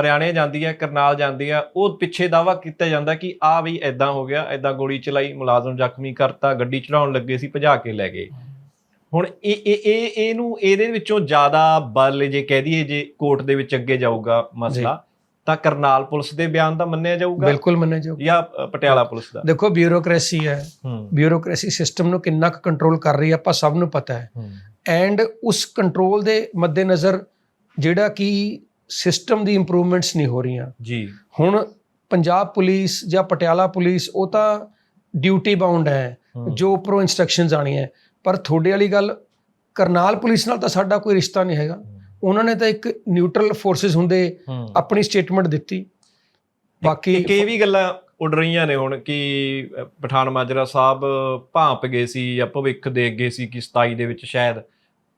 ਹਰਿਆਣੇ ਜਾਂਦੀ ਹੈ ਕਰਨਾਲ ਜਾਂਦੀ ਹੈ ਉਹ ਪਿੱਛੇ ਦਾਵਾ ਕੀਤਾ ਜਾਂਦਾ ਕਿ ਆ ਵੀ ਐਦਾਂ ਹੋ ਗਿਆ ਐਦਾਂ ਗੋਲੀ ਚਲਾਈ ਮੁਲਾਜ਼ਮ ਜ਼ਖਮੀ ਕਰਤਾ ਗੱਡੀ ਚੜਾਉਣ ਲੱਗੇ ਸੀ ਭਜਾ ਕੇ ਲੈ ਗਏ। ਹੁਣ ਇਹ ਇਹ ਇਹ ਇਹਨੂੰ ਇਹਦੇ ਵਿੱਚੋਂ ਜ਼ਿਆਦਾ ਬਲ ਜੇ ਕਹਿ ਦਈਏ ਜੇ ਕੋਰਟ ਦੇ ਵਿੱਚ ਅੱਗੇ ਜਾਊਗਾ ਮਸਲਾ ਤਾਂ ਕਰਨਾਲ ਪੁਲਿਸ ਦੇ ਬਿਆਨ ਦਾ ਮੰਨਿਆ ਜਾਊਗਾ ਬਿਲਕੁਲ ਮੰਨਿਆ ਜਾਊ ਜਾਂ ਪਟਿਆਲਾ ਪੁਲਿਸ ਦਾ? ਦੇਖੋ ਬਿਊਰੋਕ੍ਰੇਸੀ ਹੈ। ਬਿਊਰੋਕ੍ਰੇਸੀ ਸਿਸਟਮ ਨੂੰ ਕਿੰਨਾ ਕੁ ਕੰਟਰੋਲ ਕਰ ਰਹੀ ਹੈ ਆਪਾਂ ਸਭ ਨੂੰ ਪਤਾ ਹੈ। ਐਂਡ ਉਸ ਕੰਟਰੋਲ ਦੇ ਮੱਦੇਨਜ਼ਰ ਜਿਹੜਾ ਕਿ ਸਿਸਟਮ ਦੀ ਇੰਪਰੂਵਮੈਂਟਸ ਨਹੀਂ ਹੋ ਰਹੀਆਂ। ਜੀ। ਹੁਣ ਪੰਜਾਬ ਪੁਲਿਸ ਜਾਂ ਪਟਿਆਲਾ ਪੁਲਿਸ ਉਹ ਤਾਂ ਡਿਊਟੀ ਬਾਉਂਡ ਹੈ। ਜੋ ਉੱਪਰੋਂ ਇਨਸਟਰਕਸ਼ਨਸ ਆਣੀਆਂ। ਪਰ ਤੁਹਾਡੇ ਵਾਲੀ ਗੱਲ ਕਰਨਾਲ ਪੁਲਿਸ ਨਾਲ ਤਾਂ ਸਾਡਾ ਕੋਈ ਰਿਸ਼ਤਾ ਨਹੀਂ ਹੈਗਾ। ਉਹਨਾਂ ਨੇ ਤਾਂ ਇੱਕ ਨਿਊਟਰਲ ਫੋਰਸਸ ਹੁੰਦੇ ਆਪਣੀ ਸਟੇਟਮੈਂਟ ਦਿੱਤੀ। ਬਾਕੀ ਇਹ ਵੀ ਗੱਲਾਂ ਉੱਡ ਰਹੀਆਂ ਨੇ ਹੁਣ ਕਿ ਪਠਾਨ ਮਾਜਰਾ ਸਾਹਿਬ ਭਾਂਪ ਗਏ ਸੀ ਜਾਂ ਭਵਿੱਖ ਦੇਖ ਗਏ ਸੀ ਕਿ 27 ਦੇ ਵਿੱਚ ਸ਼ਾਇਦ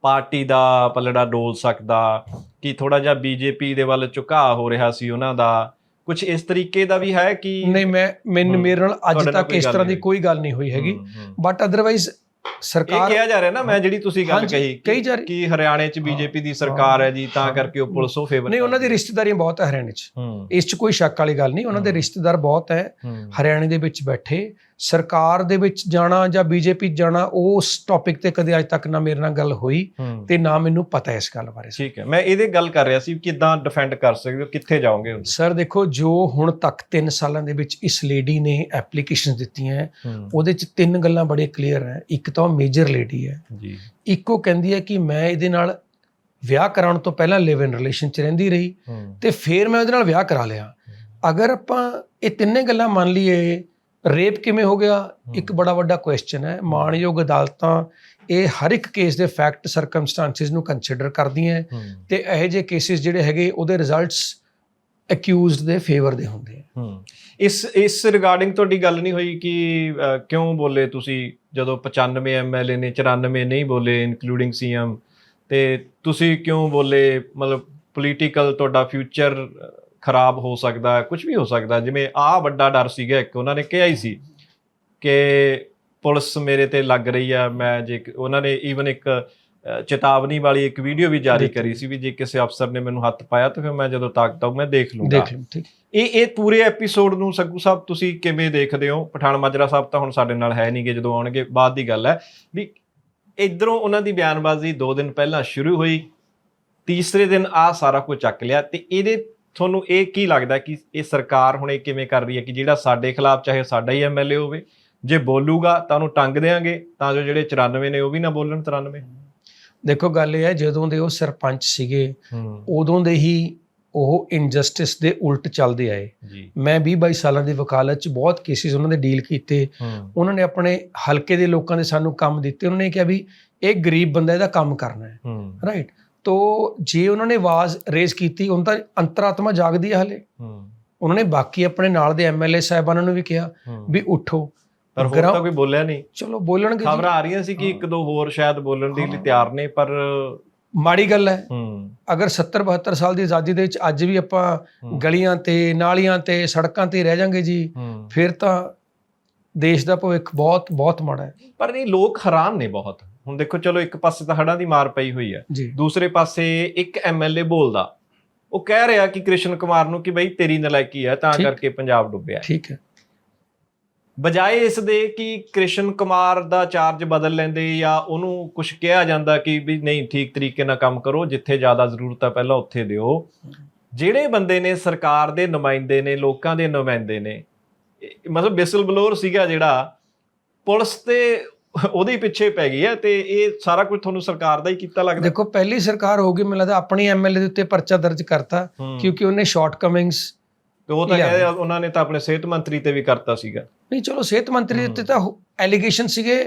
ਪਾਰਟੀ ਦਾ ਪਲੜਾ ਡੋਲ ਸਕਦਾ ਕਿ ਥੋੜਾ ਜਿਹਾ ਬੀਜੇਪੀ ਦੇ ਵੱਲ ਝੁਕਾਅ ਹੋ ਰਿਹਾ ਸੀ ਉਹਨਾਂ ਦਾ। ਕੁਝ ਇਸ ਤਰੀਕੇ ਦਾ ਵੀ ਹੈ ਕਿ ਨਹੀਂ ਮੈਂ ਮੈਨੂੰ। ਮੇਰੇ ਨਾਲ ਅੱਜ ਤੱਕ ਇਸ ਤਰ੍ਹਾਂ ਦੀ ਕੋਈ ਗੱਲ ਨਹੀਂ ਹੋਈ ਹੈਗੀ। ਬਟ ਅਦਰਵਾਈਜ਼ ਇਹ ਸਰਕਾਰ ਕਿਹਾ ਜਾ ਰਿਹਾ ਨਾ ਮੈਂ ਜਿਹੜੀ ਤੁਸੀਂ ਗੱਲ ਕਹੀ ਕਹੀ ਕਿ- ਜਾ ਕਿ ਹਰਿਆਣੇ 'ਚ ਬੀਜੇਪੀ ਦੀ ਸਰਕਾਰ ਹੈ ਜੀ ਤਾਂ। ਕਰਕੇ ਉਹ ਪੁਲਿਸ ਉਹ ਫੇਵਰ ਨਹੀਂ ਉਹਨਾਂ ਦੀ ਰਿਸ਼ਤੇਦਾਰੀਆਂ ਬਹੁਤ ਹੈ ਹਰਿਆਣੇ 'ਚ। ਇਸ 'ਚ ਕੋਈ ਸ਼ੱਕ ਵਾਲੀ ਗੱਲ ਨਹੀਂ ਉਹਨਾਂ ਦੇ। ਰਿਸ਼ਤੇਦਾਰ ਬਹੁਤ ਹੂੰ। ਹਰਿਆਣੇ ਦੇ ਵਿੱਚ ਬੈਠੇ ਸਰਕਾਰ ਦੇ ਵਿੱਚ ਜਾਣਾ ਜਾਂ ਬੀਜੇਪੀ ਜਾਣਾ ਉਸ ਟੌਪਿਕ ਤੇ ਕਦੇ ਅੱਜ ਤੱਕ ਨਾ ਮੇਰੇ ਨਾਲ ਗੱਲ ਹੋਈ ਤੇ ਨਾ ਮੈਨੂੰ ਪਤਾ ਇਸ ਗੱਲ ਬਾਰੇ। ਠੀਕ ਹੈ। ਮੈਂ ਇਹਦੇ ਗੱਲ ਕਰ ਰਿਹਾ ਸੀ ਕਿਦਾਂ ਡਿਫੈਂਡ ਕਰ ਸਕਦੇ ਹੋ ਕਿੱਥੇ ਜਾਓਗੇ ਸਰ ਦੇਖੋ ਜੋ ਹੁਣ ਤੱਕ 3 ਸਾਲਾਂ ਦੇ ਵਿੱਚ ਇਸ ਲੇਡੀ ਨੇ ਐਪਲੀਕੇਸ਼ਨਸ ਦਿੱਤੀਆਂ ਉਹਦੇ 'ਚ ਤਿੰਨ ਗੱਲਾਂ ਬੜੇ ਕਲੀਅਰ ਹੈ। ਇੱਕ ਤਾਂ ਮੇਜਰ ਲੇਡੀ ਹੈ। ਜੀ। ਇੱਕ ਕਹਿੰਦੀ ਹੈ ਕਿ ਮੈਂ ਇਹਦੇ ਨਾਲ ਵਿਆਹ ਕਰਾਉਣ ਤੋਂ ਪਹਿਲਾਂ ਲਿਵ ਇਨ ਰਿਲੇਸ਼ਨ 'ਚ ਰਹਿੰਦੀ ਰਹੀ ਤੇ ਫਿਰ ਮੈਂ ਉਹਦੇ ਨਾਲ ਵਿਆਹ ਕਰਾ ਲਿਆ। ਅਗਰ ਆਪਾਂ ਇਹ ਤਿੰਨੇ ਗੱਲਾਂ ਮੰਨ ਲਈਏ ਰੇਪ ਕਿਵੇਂ ਹੋ ਗਿਆ? ਇੱਕ ਬੜਾ ਵੱਡਾ ਕੁਐਸਚਨ ਹੈ। ਮਾਣਯੋਗ ਅਦਾਲਤਾਂ ਇਹ ਹਰ ਇੱਕ ਕੇਸ ਦੇ ਫੈਕਟ ਸਰਕਮਸਟੈਂਸਸ ਨੂੰ ਕੰਸੀਡਰ ਕਰਦੀਆਂ ਤੇ ਇਹੋ ਜਿਹੇ ਕੇਸਿਸ ਜਿਹੜੇ ਹੈਗੇ ਉਹਦੇ ਰਿਜ਼ਲਟਸ ਅਕਿਊਜ਼ਡ ਦੇ ਫੇਵਰ ਦੇ ਹੁੰਦੇ ਆ। ਇਸ ਇਸ ਰਿਗਾਰਡਿੰਗ ਤੁਹਾਡੀ ਗੱਲ ਨਹੀਂ ਹੋਈ ਕਿ ਕਿਉਂ ਬੋਲੇ ਤੁਸੀਂ? ਜਦੋਂ 95 ਐਮਐਲਏ ਨੇ 94 ਨਹੀਂ ਬੋਲੇ ਇਨਕਲੂਡਿੰਗ ਸੀਐਮ ਤੇ ਤੁਸੀਂ ਕਿਉਂ ਬੋਲੇ? ਮਤਲਬ ਪੋਲੀਟੀਕਲ ਤੁਹਾਡਾ ਫਿਊਚਰ ਖਰਾਬ ਹੋ ਸਕਦਾ ਕੁਝ ਵੀ ਹੋ ਸਕਦਾ ਜਿਵੇਂ ਆ ਵੱਡਾ ਡਰ ਸੀਗਾ ਇੱਕ ਉਹਨਾਂ ਨੇ ਕਿਹਾ ਹੀ ਸੀ ਕਿ ਪੁਲਿਸ ਮੇਰੇ ਤੇ ਲੱਗ ਰਹੀ ਆ ਮੈਂ ਜੇ ਉਹਨਾਂ ਨੇ ਈਵਨ ਇੱਕ ਚੇਤਾਵਨੀ ਵਾਲੀ ਇੱਕ ਵੀਡੀਓ ਵੀ ਜਾਰੀ। ਕਰੀ ਸੀ ਵੀ ਜੇ ਕਿਸੇ ਅਫਸਰ ਨੇ ਮੈਨੂੰ ਹੱਥ ਪਾਇਆ ਤਾਂ ਫਿਰ ਮੈਂ ਜਦੋਂ ਤਾਕਤ ਆਊ ਮੈਂ ਦੇਖ ਲੂੰਗਾ। ਦੇਖ ਲਓ ਠੀਕ। ਇਹ ਇਹ ਪੂਰੇ ਐਪੀਸੋਡ ਨੂੰ ਸੱਗੂ ਸਾਹਿਬ ਤੁਸੀਂ ਕਿਵੇਂ ਦੇਖਦੇ ਹੋ? ਪਠਾਨ ਮਾਜਰਾ ਸਾਹਿਬ ਤਾਂ ਹੁਣ ਸਾਡੇ ਨਾਲ ਹੈ ਨਹੀਂਗੇ ਜਦੋਂ ਆਉਣਗੇ ਬਾਅਦ ਦੀ ਗੱਲ ਹੈ। ਵੀ ਇਧਰੋਂ ਉਹਨਾਂ ਦੀ ਬਿਆਨਬਾਜ਼ੀ 2 ਦਿਨ ਪਹਿਲਾਂ ਸ਼ੁਰੂ ਹੋਈ ਤੀਸਰੇ ਦਿਨ ਆ ਸਾਰਾ ਕੁਝ ਚੱਕ ਲਿਆ ਤੇ ਇਹਦੇ ਤੁਹਾਨੂੰ ਇਹ ਕੀ ਲੱਗਦਾ ਕਿ ਇਹ ਸਰਕਾਰ ਹੁਣ ਇਹ ਕਿਵੇਂ ਕਰ ਰਹੀ ਹੈ ਕਿ ਜਿਹੜਾ ਸਾਡੇ ਖਿਲਾਫ ਚਾਹੇ ਸਾਡਾ ਹੀ ਐਮਐਲਏ ਹੋਵੇ ਜੇ ਬੋਲੂਗਾ ਤਾਂ ਉਹਨੂੰ ਟੰਗ ਦੇਾਂਗੇ ਤਾਂ ਜੋ ਜਿਹੜੇ 94 ਨੇ ਉਹ ਵੀ ਨਾ ਬੋਲਣ 93 ਦੇਖੋ ਗੱਲ ਇਹ ਹੈ ਜਦੋਂ ਦੇ ਉਹ ਸਰਪੰਚ ਸੀਗੇ ਉਦੋਂ ਦੇ ਹੀ ਉਹ ਇਨਜਸਟਿਸ ਦੇ ਉਲਟ ਚੱਲਦੇ ਆਏ। ਮੈਂ 20 22 ਸਾਲਾਂ ਦੀ ਵਕਾਲਤ 'ਚ ਬਹੁਤ ਕੇਸਿਸ ਉਹਨਾਂ ਦੇ ਡੀਲ ਕੀਤੇ। ਉਹਨਾਂ ਨੇ ਆਪਣੇ ਹਲਕੇ ਦੇ ਲੋਕਾਂ ਦੇ ਸਾਨੂੰ ਕੰਮ ਦਿੱਤੇ। ਉਹਨਾਂ ਨੇ ਕਿਹਾ ਵੀ ਇਹ ਗਰੀਬ ਬੰਦਾ ਇਹਦਾ ਕੰਮ ਕਰਨਾ ਹੂੰ। ਰਾਈਟ ਤੋ ਜੇ ਉਹਨਾਂ ਨੇ ਆਵਾਜ਼ ਰੇਜ਼ ਕੀਤੀ ਉਹਨਾਂ ਤਾਂ ਅੰਤਰਾਤਮਾ ਜਾਗਦੀ ਹੈ ਹਲੇ। ਹੂੰ। ਉਹਨਾਂ ਨੇ ਬਾਕੀ ਆਪਣੇ ਨਾਲ ਦੇ ਐਮਐਲਏ ਸਾਹਿਬਾਨਾਂ ਨੂੰ ਵੀ ਕਿਹਾ ਵੀ ਉਠੋ। ਪਰ ਹੋਰ ਤਾਂ ਕੋਈ ਬੋਲਿਆ ਨਹੀਂ। ਚਲੋ ਬੋਲਣਗੇ ਜੀ। ਖਬਰਾਂ ਆ ਰਹੀਆਂ ਸੀ ਕਿ ਇੱਕ ਦੋ ਹੋਰ ਸ਼ਾਇਦ ਬੋਲਣ ਦੇ ਲਈ। ਤਿਆਰ ਨੇ ਪਰ ਮਾੜੀ ਗੱਲ ਹੈ। ਹੂੰ। ਅਗਰ 70 72 ਸਾਲ ਦੀ ਆਜ਼ਾਦੀ ਦੇ ਵਿੱਚ ਅੱਜ ਵੀ ਆਪਾਂ ਗਲੀਆਂ ਤੇ ਨਾਲੀਆਂ ਤੇ ਸੜਕਾਂ ਤੇ ਰਹਿ ਜਾਾਂਗੇ ਜੀ। ਫਿਰ ਤਾਂ ਦੇਸ਼ ਦਾ ਭਵਿੱਖ ਬਹੁਤ ਬਹੁਤ ਮਾੜਾ ਹੈ। ਪਰ ਇਹ ਲੋਕ ਹੈਰਾਨ ਨੇ ਬਹੁਤ। ਹੁਣ ਦੇਖੋ ਚਲੋ ਇੱਕ ਪਾਸੇ ਤਾਂ ਹੜਾਂ ਦੀ ਮਾਰ ਪਈ ਹੋਈ ਹੈ। ਦੂਸਰੇ ਪਾਸੇ ਇੱਕ ਐਮਐਲਏ ਬੋਲਦਾ। ਉਹ ਕਹਿ ਰਿਹਾ ਕਿ ਕ੍ਰਿਸ਼ਨ ਕੁਮਾਰ ਨੂੰ ਕਿ ਬਈ ਤੇਰੀ ਨਲਾਇਕੀ ਹੈ ਤਾਂ। ਕਰਕੇ ਪੰਜਾਬ ਡੁੱਬਿਆ। ਠੀਕ ਹੈ। ਬਜਾਏ ਇਸ ਦੇ ਕਿ ਕ੍ਰਿਸ਼ਨ ਕੁਮਾਰ ਦਾ ਚਾਰਜ ਬਦਲ ਲੈਂਦੇ ਜਾਂ ਉਹਨੂੰ ਕੁਝ ਕਿਹਾ ਜਾਂਦਾ ਕਿ ਵੀ ਨਹੀਂ ਠੀਕ ਤਰੀਕੇ ਨਾਲ ਕੰਮ ਕਰੋ ਜਿੱਥੇ ਜ਼ਿਆਦਾ ਜ਼ਰੂਰਤ ਹੈ ਪਹਿਲਾਂ ਉੱਥੇ ਦਿਓ। ਜਿਹੜੇ ਬੰਦੇ ਨੇ ਸਰਕਾਰ ਦੇ ਨੁਮਾਇੰਦੇ ਨੇ ਲੋਕਾਂ ਦੇ ਨੁਮਾਇੰਦੇ ਨੇ ਮਤਲਬ ਬਿਸਲ ਬਲੋਰ ਸੀਗਾ ਜਿਹੜਾ ਪੁਲਿਸ ਤੇ ਉਹਦੇ ਪਿੱਛੇ ਪੈ ਗਈ ਹੈ ਤੇ ਇਹ ਸਾਰਾ ਕੁਝ ਤੁਹਾਨੂੰ ਸਰਕਾਰ ਦਾ ਹੀ ਕੀਤਾ ਲੱਗਦਾ ਦੇਖੋ ਪਹਿਲੀ ਸਰਕਾਰ ਹੋ ਗਈ ਮੈਨੂੰ ਲੱਗਦਾ ਆਪਣੀ ਐਮਐਲਏ ਦੇ ਉੱਤੇ ਪਰਚਾ ਦਰਜ ਕਰਤਾ। ਕਿਉਂਕਿ ਉਹਨੇ ਸ਼ਾਰਟਕਮਿੰਗਸ ਤੇ ਉਹ ਤਾਂ। ਕਹਿੰਦੇ ਉਹਨਾਂ ਨੇ ਤਾਂ ਆਪਣੇ ਸਿਹਤ ਮੰਤਰੀ ਤੇ ਵੀ ਕਰਤਾ ਸੀਗਾ ਨਹੀਂ ਚਲੋ ਸਿਹਤ ਮੰਤਰੀ ਦੇ ਉੱਤੇ ਤਾਂ ਐਲੀਗੇਸ਼ਨ ਸੀਗੇ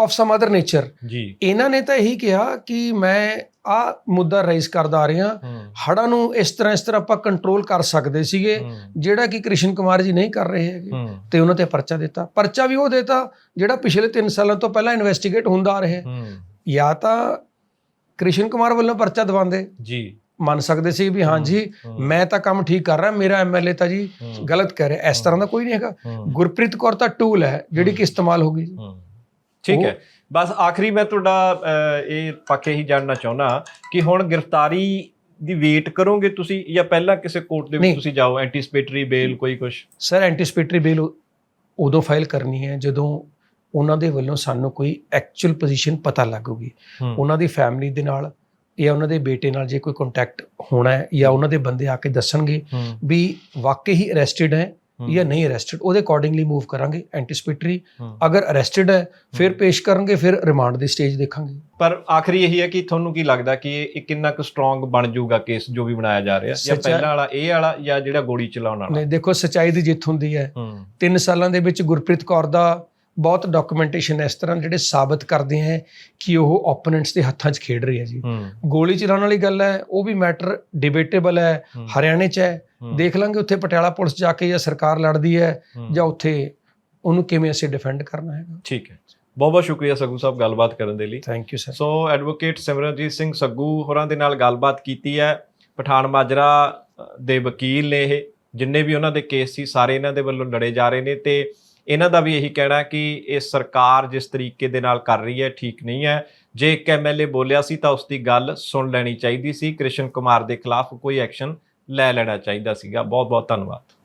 ਆਫ ਸਮ ਅਦਰ ਨੇਚਰ ਜੀ। ਇਹਨਾਂ ਨੇ ਤਾਂ ਇਹੀ ਕਿਹਾ ਕਿ ਮੈਂ ਆ ਮੁੱਦਾ ਰਾਈਜ਼ ਕਰਦਾ ਆ ਰਿਹਾ। ਹੜਾਂ ਨੂੰ ਇਸ ਤਰ੍ਹਾਂ ਇਸ ਤਰ੍ਹਾਂ ਆਪਾਂ ਕੰਟਰੋਲ ਕਰ ਸਕਦੇ ਸੀਗੇ ਜਿਹੜਾ ਕਿ ਕ੍ਰਿਸ਼ਨ ਕੁਮਾਰ ਜੀ ਨਹੀਂ ਕਰ ਰਹੇ ਹੈਗੇ। ਤੇ ਉਹਨਾਂ ਤੇ ਪਰਚਾ ਦਿੱਤਾ। ਪਰਚਾ ਵੀ ਉਹ ਦਿੱਤਾ ਜਿਹੜਾ ਪਿਛਲੇ 3 ਸਾਲਾਂ ਤੋਂ ਪਹਿਲਾਂ ਇਨਵੈਸਟੀਗੇਟ ਹੁੰਦਾ ਆ ਰਿਹਾ। ਜਾਂ ਤਾਂ ਕ੍ਰਿਸ਼ਨ ਕੁਮਾਰ ਵੱਲੋਂ ਪਰਚਾ ਦਵਾਉਂਦੇ ਜੀ। ਮੰਨ ਸਕਦੇ ਸੀ ਵੀ ਹਾਂ ਜੀ ਹੂੰ, ਮੈਂ ਤਾਂ ਕੰਮ ਠੀਕ ਕਰ ਰਿਹਾ ਮੇਰਾ ਐਮਐਲਏ ਤਾਂ ਜੀ ਗਲਤ ਕਰ ਰਿਹਾ। ਇਸ ਤਰ੍ਹਾਂ ਦਾ ਕੋਈ ਨਹੀਂ ਹੈਗਾ। ਗੁਰਪ੍ਰੀਤ ਕੌਰ ਤਾਂ ਟੂਲ ਹੈ ਜਿਹੜੀ ਕਿ ਇਸਤੇਮਾਲ ਹੋ ਗਈ। ਠੀਕ ਹੈ। ਬਸ ਆਖਰੀ ਮੈਂ ਤੁਹਾਡਾ ਇਹ ਪੱਕੇ ਹੀ ਜਾਣਨਾ ਚਾਹੁੰਦਾ ਕਿ ਹੁਣ ਗ੍ਰਿਫਤਾਰੀ ਦੀ ਵੇਟ ਕਰੋਗੇ ਤੁਸੀਂ ਜਾਂ ਪਹਿਲਾਂ ਕਿਸੇ ਕੋਰਟ ਦੇ ਵਿੱਚ। ਤੁਸੀਂ ਜਾਓ? ਐਂਟੀਸਪੇਟਰੀ ਬੇਲ ਕੋਈ ਕੁਝ ਸਰ ਐਂਟੀਸਪੇਟਰੀ ਬਿੱਲ ਉਦੋਂ ਫਾਈਲ ਕਰਨੀ ਹੈ ਜਦੋਂ ਉਹਨਾਂ ਦੇ ਵੱਲੋਂ ਸਾਨੂੰ ਕੋਈ ਐਕਚੁਅਲ ਪੋਜੀਸ਼ਨ ਪਤਾ ਲੱਗੂਗੀ। ਉਹਨਾਂ ਦੀ ਫੈਮਿਲੀ ਦੇ ਨਾਲ ਜਾਂ ਉਹਨਾਂ ਦੇ ਬੇਟੇ ਨਾਲ ਜੇ ਕੋਈ ਕੰਟੈਕਟ ਹੋਣਾ ਹੈ ਜਾਂ ਉਹਨਾਂ ਦੇ ਬੰਦੇ ਆ ਕੇ ਦੱਸਣਗੇ ਵੀ ਵਾਕਈ ਹੀ ਅਰੈਸਟਡ ਹੈ ਜਾਂ ਨਹੀਂ ਅਰੈਸਟਡ ਉਹਦੇ ਅਕੋਰਡਿੰਗਲੀ ਮੂਵ ਕਰਾਂਗੇ ਐਂਟੀਸਪੇਟਰੀ ਅਗਰ ਅਰੈਸਟਡ ਹੈ ਫਿਰ ਪੇਸ਼ ਕਰਨਗੇ ਫਿਰ ਰਿਮਾਂਡ ਦੀ ਸਟੇਜ ਦੇਖਾਂਗੇ। ਪਰ ਆਖਰੀ ਇਹੀ ਹੈ ਕਿ ਤੁਹਾਨੂੰ ਕੀ ਲੱਗਦਾ ਕਿ ਇਹ ਕਿੰਨਾ ਕੁ ਸਟਰੋਂਗ ਬਣ ਜਾਊਗਾ ਕੇਸ ਜੋ ਵੀ ਬਣਾਇਆ ਜਾ ਰਿਹਾ? ਜਾਂ ਪਹਿਲਾਂ ਵਾਲਾ ਇਹ ਵਾਲਾ ਜਾਂ ਜਿਹੜਾ ਗੋਲੀ ਚਲਾਉਣ ਵਾਲਾ? ਨਹੀਂ ਦੇਖੋ ਸਚਾਈ ਦੀ ਜਿੱਤ ਹੁੰਦੀ ਹੂੰ। 3 ਸਾਲਾਂ ਦੇ ਵਿੱਚ ਗੁਰਪ੍ਰੀਤ ਕੌਰ ਦਾ ਬਹੁਤ ਡਾਕੂਮੈਂਟੇਸ਼ਨ ਇਸ ਤਰ੍ਹਾਂ ਜਿਹੜੇ ਸਾਬਤ ਕਰਦੇ ਹੈ ਕਿ ਉਹ ਓਪੋਨੈਂਟਸ ਦੇ ਹੱਥਾਂ 'ਚ ਖੇਡ ਰਹੀ ਹੈ ਜੀ। ਗੋਲੀ ਚਲਾਉਣ ਵਾਲੀ ਗੱਲ ਹੈ ਉਹ ਵੀ ਮੈਟਰ ਡਿਬੇਟੇਬਲ ਹੈ ਹਰਿਆਣੇ 'ਚ ਹੈ। ਦੇਖ ਲਾਂਗੇ ਉੱਥੇ ਪਟਿਆਲਾ ਪੁਲਿਸ ਜਾ ਕੇ ਜਾਂ ਸਰਕਾਰ ਲੜਦੀ ਹੈ। ਜਾਂ ਉੱਥੇ ਉਹਨੂੰ ਕਿਵੇਂ ਅਸੀਂ ਡਿਫੈਂਡ ਕਰਨਾ ਹੈਗਾ। ਠੀਕ ਹੈ। ਬਹੁਤ ਬਹੁਤ ਸ਼ੁਕਰੀਆ ਸਗੂ ਸਾਹਿਬ ਗੱਲਬਾਤ ਕਰਨ ਦੇ ਲਈ। Thank you sir so advocate Simranjeet Singh Saggu ਹੋਰਾਂ ਦੇ ਨਾਲ ਗੱਲਬਾਤ ਕੀਤੀ ਹੈ। ਪਠਾਨ ਮਾਜਰਾ ਦੇ ਵਕੀਲ ਨੇ ਇਹ। ਜਿੰਨੇ ਵੀ ਉਹਨਾਂ ਦੇ ਕੇਸ ਸੀ ਸਾਰੇ ਇਹਨਾਂ ਦੇ ਵੱਲੋਂ ਲੜੇ ਜਾ ਰਹੇ ਨੇ ਤੇ ਇਹਨਾਂ ਦਾ ਵੀ ਇਹੀ ਕਹਿਣਾ ਕਿ ਇਹ ਸਰਕਾਰ ਜਿਸ ਤਰੀਕੇ ਦੇ ਨਾਲ ਕਰ ਰਹੀ ਹੈ, ਠੀਕ ਨਹੀਂ ਹੈ। ਜੇ ਇੱਕ ਐਮਐਲਏ ਬੋਲਿਆ ਸੀ ਤਾਂ ਉਸ ਦੀ ਗੱਲ ਸੁਣ ਲੈਣੀ ਚਾਹੀਦੀ ਸੀ। ਕ੍ਰਿਸ਼ਨ ਕੁਮਾਰ ਦੇ ਖਿਲਾਫ ਕੋਈ ਐਕਸ਼ਨ ਲੈ ਲੈਣਾ ਚਾਹੀਦਾ ਸੀਗਾ। ਬਹੁਤ ਬਹੁਤ ਧੰਨਵਾਦ।